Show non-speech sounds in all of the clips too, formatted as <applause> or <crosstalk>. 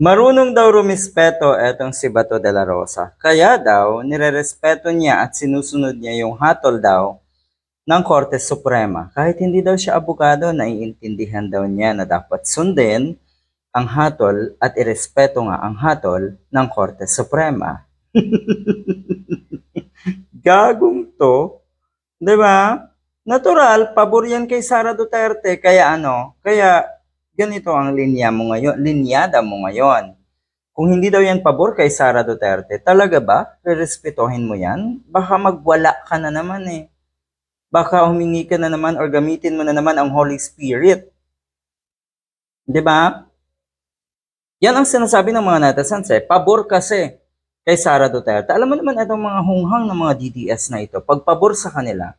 Marunong daw rumispeto etong si Bato de la Rosa. Kaya daw, nirerespeto niya at sinusunod niya yung hatol daw ng Korte Suprema. Kahit hindi daw siya abogado, naiintindihan daw niya na dapat sundin ang hatol at irespeto nga ang hatol ng Korte Suprema. <laughs> Gagong to. ba? Natural, pabor yan kay Sara Duterte. Kaya ano? Kaya ganito ang linya mo ngayon, linyada mo ngayon. Kung hindi daw yan pabor kay Sara Duterte, talaga ba? Respetuhin mo yan? Baka magwala ka na naman eh. Baka humingi ka na naman or gamitin mo na naman ang Holy Spirit. ba? Yan ang sinasabi ng mga netizens eh. Pabor kasi kay Sara Duterte. Alam mo naman itong mga hunghang ng mga DDS na ito, pag pabor sa kanila,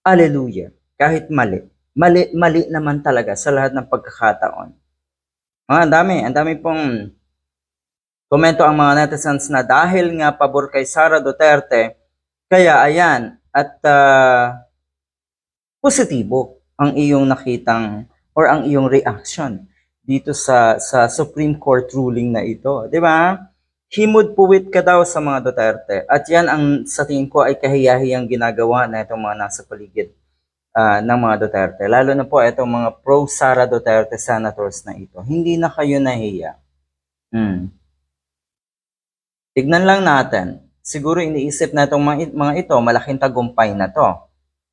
Hallelujah. Kahit mali. Mali, mali naman talaga sa lahat ng pagkakataon. Ah, dami. Ang dami pong komento ang mga netizens na dahil nga pabor kay Sara Duterte, kaya ayan, at ah, positibo ang iyong nakitang or ang iyong reaction dito sa sa Supreme Court ruling na ito, 'di ba? Himod puwit ka daw sa mga Duterte. At yan ang sa tingin ko ay kahiyahiyang ginagawa na itong mga nasa paligid ah, ng mga Duterte. Lalo na po itong mga pro-Sara Duterte senators na ito. Hindi na kayo nahiya. Hmm. Tignan lang natin. Siguro iniisip na itong mga ito, malaking tagumpay na to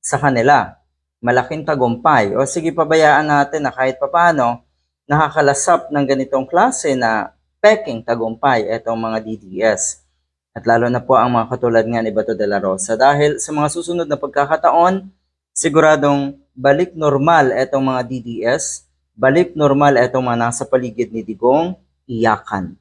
sa kanila. Malaking tagumpay. O sige, pabayaan natin na kahit papano, nakakalasap ng ganitong klase na peking tagumpay itong mga DDS. At lalo na po ang mga katulad nga ni Bato de la Rosa. Dahil sa mga susunod na pagkakataon, siguradong balik normal itong mga DDS, balik normal itong mga nasa paligid ni Digong, iyakan.